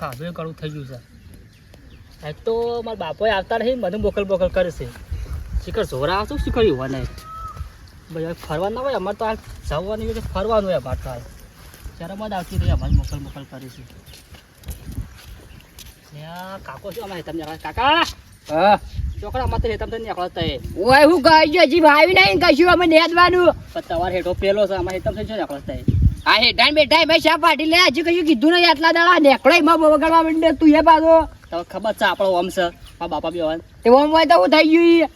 ખાધું કડું થઈ ગયું છે. આજ તો મારા બાપોએ આવતા નથી મને બોકલ બોકલ કરે છે. શિખર જોરા શું શિખર એવું નહીં? ભાઈ ફરવા ના હોય અમારે તો આ જવાનું હોય ફરવાનું હોય અમારે તો આ. ત્યારે મજા આવતી રહી અમારે મોકલ મોકલ કરે છે. કાકો શું અમારે તમને કાકા! હા. છોકરા અમારે તો તમને નીકળતા ઓય હું કહી જો હજી ભાવી નહીં કશું અમે નેદવાનું. પણ તમારે હેઠો પેલો છે અમારે હેતમ શું નીકળો તો એ. આ હેઠાણ બેઠા મેં શા પાટી લે. હજી કશું કીધું નહીં આટલા દાડા નેકળે માં બગડવા માંડે. તું એ પાછો? તો ખબર છે આપણો ઓમ છે? મારા બાપા બી હોય. તે ઓમ હોય તો હું થઈ ગયું.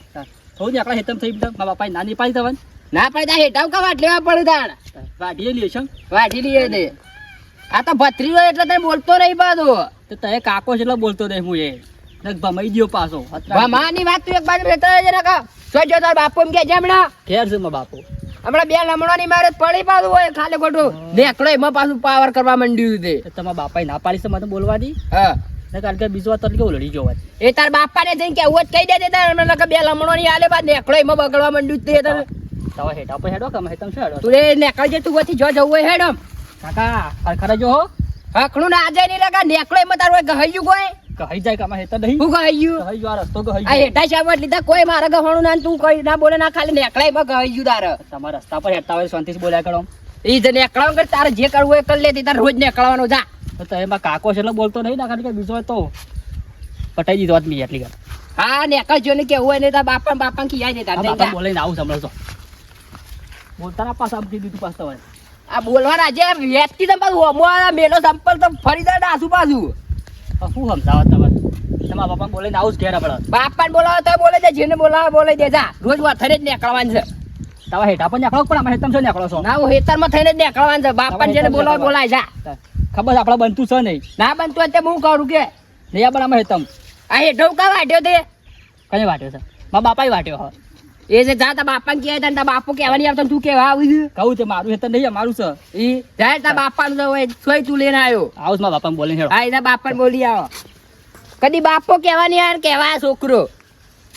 થોડું નીકળા હેતમ થઈ બધા મારા બાપાએ નાની પાડી દેવાનું ના પડે તા હેઠાવ કા વાટ લેવા પડે તાણ? વાઢી લઈએ છે. વાટી લઈએ તે આ તો ભત્રીજો એટલે તને બોલતો નહીં પાછો. તો તે કાકો જેટલો બોલતો નહીં હું એ. ભમાઈ ગયો પાછો. ભમાની વાત તું એક બાજુ રહેતો ને કા. શું તાર બાપુ એમ કે જમણા ઘેર છે બાપુ. હમણાં બે લમણોની મારે પડી પાછું હોય ખાલી ખોટું. નેકળો એમાં પાછું પાવર કરવા માંડ્યું છે તમારા બાપા ના પાડી છે મને બોલવાની હા. કારણ કે બીજો તરીકે લડી જવા એ તાર બાપાને જઈને કેવું જ કહી દે તાર હમણાં નકર બે લમણોની હાલે બાદ નેકળો એમાં બગડવા માંડ્યું તે તને તમે હેડા પર હેડો કે હેતમ શું હેડો? તું એ નેકળ જે તું વથી જો જવું હોય હેડમ કાકા ખરા જો હો. હકણું ના આજે નહીં લગા નેકળો એમાં તારું ગહાયું કોઈ. કહી જાય કે અમે હેતર નહીં. હું ગહાયું કહી જો રસ્તો કહી આ હેઠા શાબાદ લીધા કોઈ મારા ગવાણું ના તું કઈ ના બોલે ના ખાલી નેકળાય બા કહી ગયું તારે. તમારા રસ્તા પર હેતા હોય શાંતિથી બોલ્યા કરો. એ જ નેકળાવ કર તારે જે કરવું હોય એ કરી લેતી તાર રોજ નેકળવાનો જા. તો એમાં કાકો છે એટલે બોલતો નહીં ના કે બીજો તો પટાઈ દીધો હોત મેં એટલી કર હા નેકળ જો ને કેવું હોય ને તાર બાપા ને બાપા ખીયાઈ દે તાર બાપા બોલે બોલીને આવું સાંભળો બોલતા ના પાસ આપી દીધું પાસ તમારે. આ બોલવાના જે વ્યક્તિ તમે પાછું મેલો સંપર્ક તો ફરી દે પાછું શું સમજાવત તમારે તમારા બાપા આવું જ ઘેર આપણે બાપાને બોલાવે તો બોલે દે જેને બોલાવે બોલે દે. જા રોજ જ નીકળવાનું છે. તમે હેઠા પણ નીકળો પણ અમે હેતમ છો નીકળો છો? ના હું હેતરમાં થઈને જ નીકળવાનું છે. બાપા જેને બોલાવે બોલાય જા. ખબર આપણે બનતું છે નહીં. ના બનતું હોય તે હું કરું કે? નહીં પણ અમે હેતમ. આ હેઠો કા વાટ્યો તે? કઈ વાટ્યો છે? મારા બાપાએ વાટ્યો હા એ જે જા તા બાપા ને કહેવાય તા બાપુ કહેવા નહીં આવતો તું કેવા આવ્યું કહું છે મારું હેતર નહીં અમારું છે. એ જાય તા બાપા નું હોય સોય તું લઈને આવ્યો. આવું મારા બાપાને બોલીને હેડો. હા એના બાપા બોલી આવો. કદી બાપો કહેવા નહીં આવે ને કહેવા છોકરો.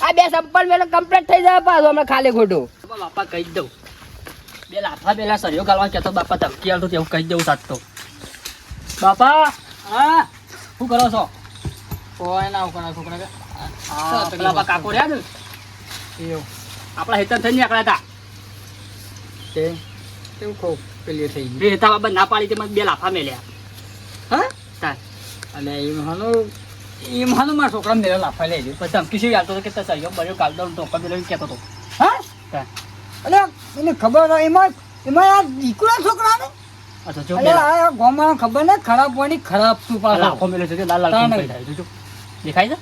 આ બે સંપલ મેલો કમ્પ્લીટ થઈ જાય પાછો હમણાં ખાલી ખોટું. બાપા કહી દઉં. બે લાફા પેલા સરિયો ગાલવા કહેતો બાપા ધમકી આવતો તેવું કહી દઉં સાચતો બાપા હા શું કરો છો? કોઈ ના ઉકળા છોકરા કાકો રહ્યા ને એવું. આપણા હેતર થઈને નીકળ્યા હતા. તે કેવું કહું પેલી થઈ ગઈ? હેતા બાબા ના પાડી તે મને બે લાફા મેલ્યા. હા? તાર. અને એ મહાનું એ મહાનું મારા છોકરા મેળો લાફા લેજો પછી ધમકી શું આવતો હતો કે તે ગાલ દઉં તો કબી લઈને કહેતો હતો. હા? તાર. એટલે એને ખબર હોય એમાં એમાં આ દીકરા છોકરાને? અચ્છા જો આ ગામમાં ખબર ને ખરાબ હોય ખરાબ શું પાછો. લાફો મેલ્યો છે લાલ લાલ દેખાય છે?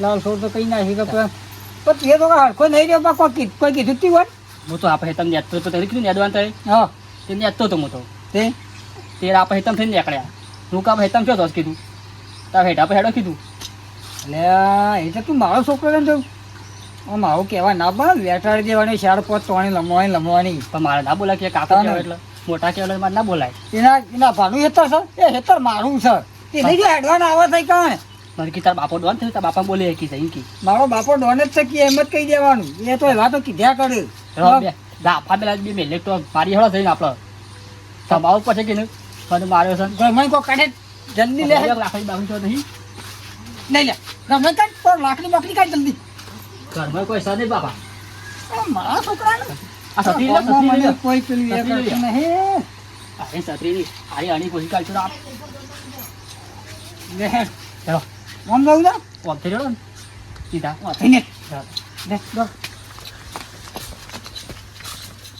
લાલ છોડ તો કઈ ના પેલા- પણ તે તો હરખો નહીં રહ્યો પણ કોઈ કીધું કોઈ કીધું તી હોય. હું તો આપણે તમને નેતતો તો તેને કીધું નેદવાન હા. તે નેતતો તો હું તો. તે? તે આપણે હેતમ થઈને નીકળ્યા. હું કામ હેતમ છો તો કીધું. તાર હેઠા પર હેડો કીધું. એટલે એટલે તું મારો છોકરો ને તો આમ આવું કહેવાય ના બા વેટાડી દેવાની ચાર પાંચ ત્રણે લમવાની લમવાની. પણ મારે ના બોલાય કે કાકા એટલે. મોટા કહેવાય મારે ના બોલાય. એના એના ભાનું હેતર છે એ હેતર મારું છે તે નહીં જો આવે થઈ કાંઈ? મારે કે તાર બાપો ડોન થયું તાર બાપા બોલે કી જાય કી. મારો બાપો ડોન જ છે કે એમ જ કહી દેવાનું. એ તો એવા તો કીધા કરે. દાફા પેલા બે મેલે તો મારી હળો થઈને આપણે. તમારું પછી કે મને માર્યો છે. ઘરમાં કોઈ કાઢે જલ્દી લે. લાકડી બાકડી તો નહીં? નહીં લે. ઘરમાં કાઢ પણ લાકડી બાકડી કાઢ જલ્દી. ઘરમાં કોઈ સર બાપા? મારા છોકરાને. આ સતી લે સતી લે. કોઈ પેલી એ નહીં. અરે સત્રી આરી અણી કોઈ કાઢ છો આપ લે, આમ જાઉં ને? ઓમ થઈ રહ્યો ને સીધા ઓમ. થઈને. લો.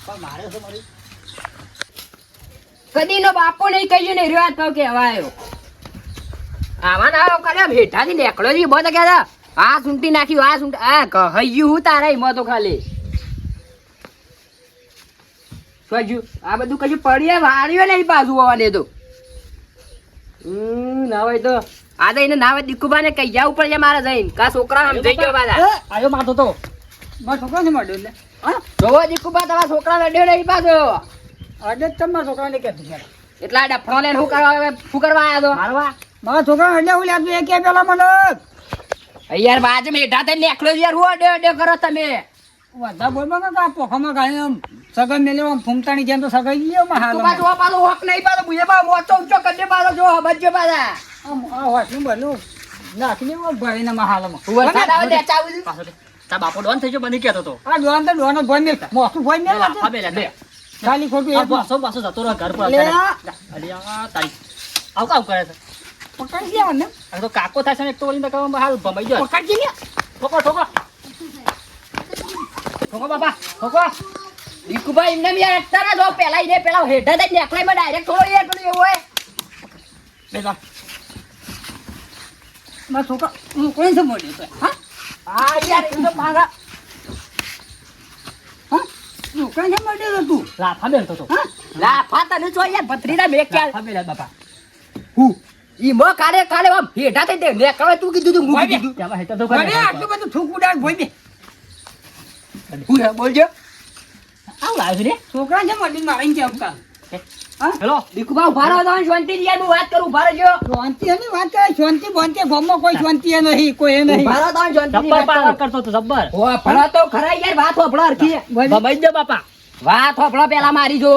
પણ માર્યો છે મારી કદી નો બાપો નહીં કહ્યું ને રહ્યો તો કહેવાયો આવા ના આવો ખાલી આમ હેઠાથી નીકળો છે બધો કહેતા આ સુંટી નાખ્યું આ સુંટી આ કહ્યું હું તારા એમાં તો ખાલી સોજુ આ બધું કશું પડીએ વાળ્યું નહીં પાછું હોવાને તો હમ ના હોય તો આ તો એને ના હોય દીકુબાને કહી ઉપર જે મારે જઈને. કા છોકરા સમજાઈ ગયો બાદા આયો મારતો તો. મારા છોકરાને મળ્યો એટલે. હા? જોવો દીકુબા તમારા છોકરા લડ્યો નહીં પાછો. આજે જ તમે મારા છોકરાને કહેતું છે. એટલા ડફણો લઈને હું કરવા શું કરવા આવ્યા તો મારવા. મારા છોકરા એટલે હું લાગતું એક પેલા મને. યાર બાજુ મેઢા થઈને એકલો યાર. હું અડે અડે કરો તમે. વધા બોલમાં આ પોખામાં ગાય એમ સગન મેલે આમ ફૂમતાની જેમ તો સગાઈ ગયો માં હાલ તું પાછો પાછું હોક નહીં પાછો. બુજે બા મોચો ઊંચો કરજે પાછો જો સમજજો પાછા. આમ આ વાસનું બનું નાખીને ભરીને માં હાલમાં. વરસાદ આવે ને ચાવું છું. પાછો દે. તાર બાપો ડોન થઈ ગયો બની કહેતો તો. આ ડોન તો ડોન ભરી મેલતા. મોસું લે, મેલતા લાફા બે લે, બે. ખાલી ખોટું એક પાછો પાછો જતો રહ્યો ઘર પર અલિયા તારી. આવું કામ કરે છે? પકડી લેવાનું આ તો કાકો થાય છે ને એક તો ઓલીને કહો હાલ ભમાઈ ગયો. પકડજી લે. ઠોકો ઠોકો. ઠોકો બાપા ઠોકો. ભીખુભાઈ એમને યાર અત્યારે જો પેલા એને પેલા હેઠા થઈ નેકલાઈમાં ડાયરેક્ટ થોડો યાર પેલું એવું હોય. બે જા. મારા છોકરા હું કોણ સંભાળ્યો તો હા? હા યાર એ તો મારા હા? છોકરા સંભાળ્યો તો તું? લાફા મેલતો તો હા? લાફા તને જો યાર ભત્રીના મેં ક્યાં લાફા બાપા. હું? ઈ મો કાલે કાલે આમ હેઠા થઈ દે નેકળે તું કીધું તું ભાઈ, દીધું ત્યાં તો. કરે. આટલું બધું થૂક ઉડાડ હું બોલજો. આવું લાવ્યો રે? છોકરા છે મળી મારીને કેમ કાલ હા હેલો ભીખુભાઈ ઊભા રહો તમે શાંતિ યાર હું વાત કરું ઊભા રહેજો. શાંતિ એની વાત કરે શાંતિ બોંતિ ગામમાં કોઈ શાંતિ એ નહીં કોઈ એ નહીં. ઊભા રહો તમે શાંતિ જબ્બર પાવર કરતો તો જબ્બર. ઓ ભણો તો ખરા યાર વાત હોભળો અરખી ભમાઈ દે બાપા. વાત હોભળો પેલા મારી જો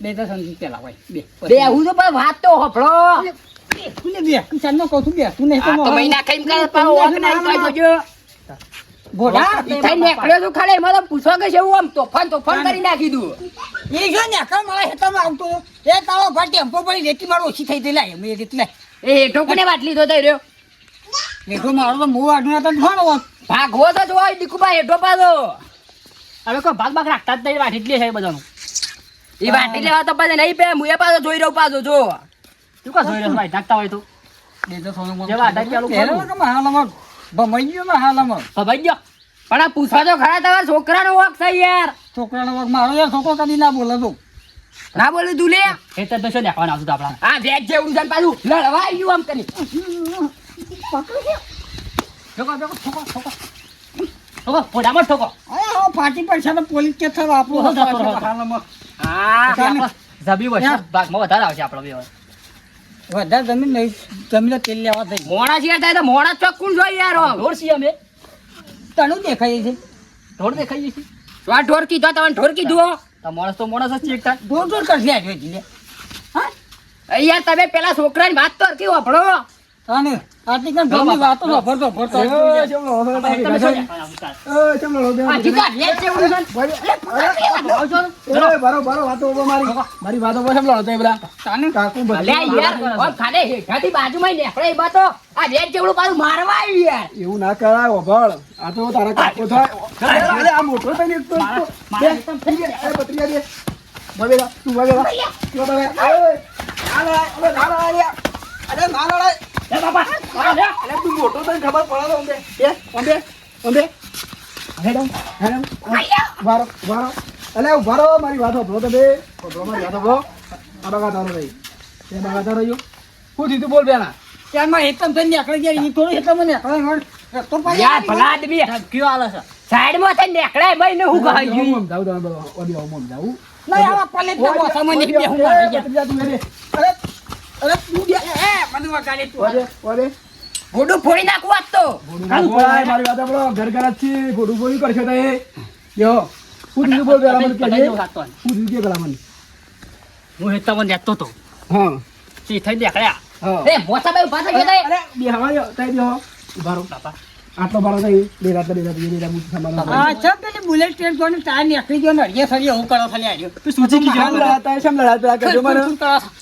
બે તો શાંતિ પેલા હોય. બે બે હું તો પણ વાત તો હોભળો. તું ને બે કિસાન નો કહું છું બે તું નહીં તો મહિના ખાઈ કરે પાવ વાક નહીં પાઈ ઈ થઈ નીકળ્યો છું ખાલી એમાં તો પૂછવા કે છે એવું આમ તોફાન તોફાન કરી નાખી દઉં એ જો ને મારા હેતામાં આવતો એ તારો ભાઈ ટેમ્પો પડી રેતી મારો ઓછી થઈ ગઈ લાય મેં રેતી લાય એ હેઠો વાટલી તો થઈ રહ્યો? લેખો મારો તો મોં આડું તો હોત. ભાગવો તો જોવા દીકુબા હેઠો પાછો. હવે કોઈ ભાગ ભાગ રાખતા જ નહીં લે છે બધાનું. એ વાટી લેવા તો પછી નહીં બે મુએ પાછો જોઈ રહ્યો પાછો જો. તું કા જોઈ રહ્યો? ભાઈ નાખતા હોય તો. બે તો સોનું મોં. જેવા અઢાર ચાલુ પહેલો માં કે મહાલામાં ભમાઈ ગયો મહાલામાં ભમાઈ ગયો પણ આ પૂછવા તો ખરા તમારા છોકરાનો વાક છે યાર. છોકરાનો વગ મારો યાર છોકરો કદી ના બોલે તો. ના બોલે તું લે. એ તો શું નાખવાના આવતું હતું આપણા આ વેચ જેવડું છે ને પાછું લડવા આવ્યું આમ કરી. ઠોકો ઠોકો ઠોકો ઠોકો ઠોકો ફોડામાં ઠોકો ફાટી પડશે તો પોલીસ કે થવા આપણું. મહાલામાં હા. જબી વર્ષ. ભાગમાં વધારે આવશે આપણો બે હવે. વધારે જમીન નહીં જમીન તેલ લેવા થઈ મોડા સિવાય થાય તો મોડા ચોખ્ખું જોઈએ જોઈ યાર? ઢોર છીએ અમે. તણું દેખાઈએ છે ઢોર દેખાઈએ છીએ. તો આ ઢોર કીધો તમે ઢોર કીધું તો માણસ તો માણસ જ ચેક થાય ઢોર ઢોર કરશે આ જોઈ લે હા? અહીંયા તમે પેલા છોકરાની વાત તો હરખી વાપરો અને આટલી કણ વાતો નો ભરતો ભરતો? આ જેવડું છે. મારી વાતો પર એ તાને કાકુ યાર ઓમ હેઠાથી બાજુમાં એ આ વેચ જેવડું પાછું મારવા યાર એવું ના કરાય ઓભળ આ તો તારા કાકો થાય અરે આ મોટો ને તો- મારા- મારા થઈ ગયા. અરે બત્રીયા દે. બબેલા, તું બબેલા. તું બબેલા. અરે, ના. અરે લડાય. લે બાપા આ લે. અરે તું મોટો થઈને ખબર પડે તો અંબે. બે. ઊભા રહો, ઊભા રહો. અલે ઊભા મારી વાત સાંભળો તમે. સાંભળો, મારી વાત સાંભળો. આ બગા તારો રહી. એ બગા તારો રહ્યો. શું થયું બોલ બેના ત્યારમાં એકદમ થઈને નીકળી ગયા ઈ થોડું હેતમ નીકળે પાડી યાર ભલા આદમી ધમકીઓ આલે છે સાઈડમાં થઈને નીકળે ભાઈ ને હું કહ્યું હું સમજાવું તમે બધો. ઓડી આવું, હું સમજાવું. નહીં આવા પલેટના બોસામાં મારી ગયા. તું હેડે. અરે, અરે, તું બે. એ, મને વગાડી તું. ઓડે, ઓડે. ગોડું ફોડી નાખવું આજ તો બોલાય, મારી વાત સાંભળો. ઘર ઘર જ છે. ખોટું બોલી તો એ. યો, શું થયું બોલ પેલા મને પતાઈ કહેજે. દઉં હાથમાં. શું થયું કે પેલા મને? હું હેતામાં નેતો તો હા, ચી થઈ નીકળ્યા હા. એ મોટા ભાઈ ઊભા થઈ ગયા અરે, બેહવા દ્યો, તઈ બેહો. ઊભા રહો. બાપા આટલો ભાડો થઈ બે રાત બે રાત બે રાત હા છે પેલી બુલેટ ટ્રેન જોઈને ટાયર નીકળી ગયો ને અડીએ સરી હું કરો ખાલી આર્યો. કી શેમ લડાતા હે, શેમ લડાતા હે? કહેજો મને.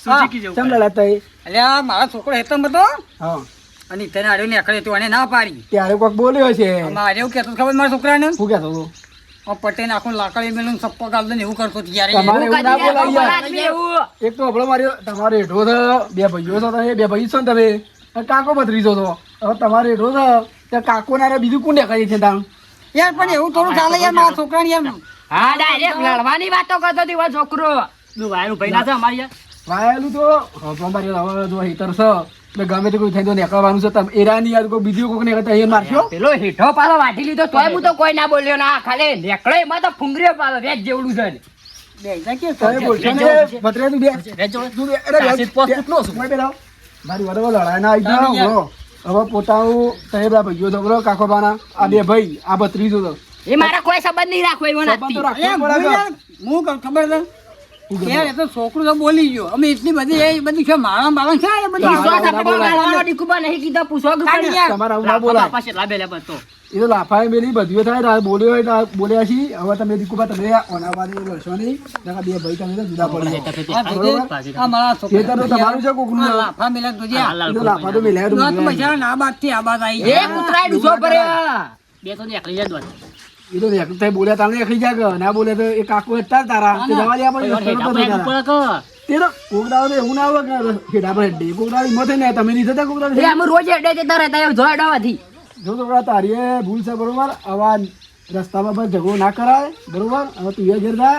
શું કી જાવ જેવું લડાતા હે? અલ્યા મારા છોકરો હેતમ હતો? હા. અને તેને આડ્યો નીકળે તો એને ના પાડી. ત્યારે કોક બોલ્યો છે. મારે એવું કેતો ખબર મારા છોકરાને? શું કેતો પટેલ આખું લાકડી મેલું સપ્પો ગાલ દે ને એવું કરતો ત્યારે. તમારે એવું ના બોલાય એક તો હબળો માર્યો તમારે છે બે ભાઈઓ છો તમે બે ભાઈ છો ને તમે. અને કાકો ભત્રીજો તો હવે તમારે હેઠો ત્યાં કાકો ના બીજું કોણ દેખાય છે ત્યાં યાર પણ એવું થોડું ચાલે યાર મારા છોકરાને યાર હા ડાયરેક્ટ લડવાની વાતો કરતો હતો એવો છોકરો. તું વાયરું ભાઈ ના છે અમારી યાર. વાયેલું તો હવે મારી હવે જો હેતર છે એટલે ગમે તે કોઈ થઈ તો નીકળવાનું છે. તમે એરાની યાર કોઈ બીજું કોઈક નીકળતા એ મારશો? પેલો હેઠો પાલો વાટી લીધો તોય હું તો કોઈ ના બોલ્યો ના ખાલી નીકળે એમાં તો ફુંગરીઓ પાલો વેચ જેવડું છે તું. તું. મારી વાત હવે લડાઈ ના આવી જાઓ. હવે પોતાનું તમે બધા ભાઈઓ છો કાકો બાના આ બે ભાઈ આ ભત્રીજો તો. એ મારા કોઈ સંબંધ નહીં રાખો એવો નથી. હું ખબર છે? યાર એ તો છોકરો તો બોલી ગયો. અમે એટલી બધી એ બધી છે મારા મારા છે બધું? નહીં કીધો, પૂછો. તમારે ના તો એ તો લાફાએ મેલી બધું થાય તારે બોલ્યો હોય બોલ્યા છીએ હવે તમે દીકુબા તમે ઓનાવાની લડશો નહીં. બે ભાઈ તમે તો જુદા પડી ખેતર તો તમારું છે કોકનું લાફા મેલા તો લાફા તો મેલ્યા ના બાદથી આ બાદ આવી એ કુતરાય ડૂસો ભર્યો. બે તો નીકળી જાય. એ તો એકલું બોલ્યા તારે એકલી જાય ના બોલે તો એ કાકુ હતા તારા. જવા દે આપણે પર. તે તો તો એવું ના આવે કે પર હેડે. ને તમે નહીં થતા કોકડાઓ અમે રોજ હેડે જતા રહેતા એવું જોઈ અડાવાથી. જો તો તારીએ ભૂલ છે બરોબર? આવા રસ્તામાં બસ ઝઘડો ના કરાય બરોબર? હવે તું એ ઘેર જા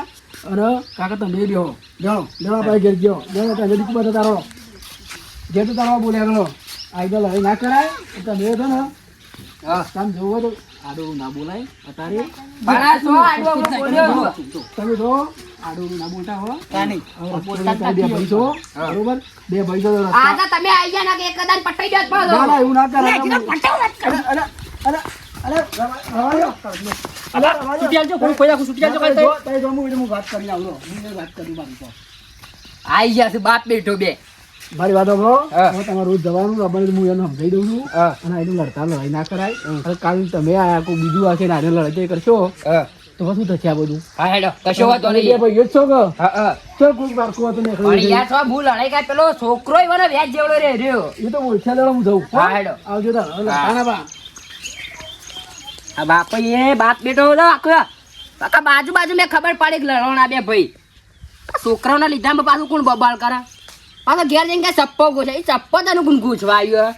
અને કાકા તમે બેહો. જાઓ દેવા ભાઈ ઘેર ગયો. લેવા તમે દીકુ બધા તારો ઘેર તો તારો બોલ્યા ગયો આઈડલ હવે ના કરાય તો તમે છે ને. હા તમે જોવો તો. આડું ના બોલાય અત્યારે. તમે જો આડું ના હો. કાની. બે ભાઈ બરોબર? બે ભાઈ છો તો રસ્તા- આ તો તમે આઈ ગયા ના કે એક કદાચ પટાઈ દો જ ના ના એવું ના કરાય. એટલે પટાવ જ કરો. અરે અરે અરે અરે રવા- રવા અરે રવા દો. કોઈ કોઈ આખું છૂટી આવજો, તમે કોઈ જો- જો, હું વાત કરીને આવું હું વાત કરું મારી તો. આઈ ગયા છે બાપ બેઠો બે. મારી વાત હું. તમારે રોજ જવાનું રમણ હું એને સમજાવી દઉં છું. અને આને લડતા લડાઈ ના કરાય. કાલ તમે આ કોઈ બીજું ને આને લડાઈ કરશો. તો શું થશે આ બધું? હા હેડો કશો વાતો નહીં. ભાઈ છો કે? હા હા. ચો કોઈક બારકો હતો ને પણ યાર તો હું લડાઈ કાંઈ પેલો છોકરો ય મને વ્યાજ જેવડો રે રહ્યો. એ તો ઓછા લેવા હું જઉં. હા, હેડો. આવજો તો હવે બા. આ બાપ એ બાપ બેઠો હતો આખો કાકા બાજુ બાજુ મેં ખબર પડી કે લડવાના બે ભાઈ. છોકરાઓના લીધા પાછું કોણ બબાલ કરે? પાછો ઘેર જઈને કાંઈ ચપ્પો ગોછે એ ચપ્પો તને કોણ ગૂંચવા આવ્યો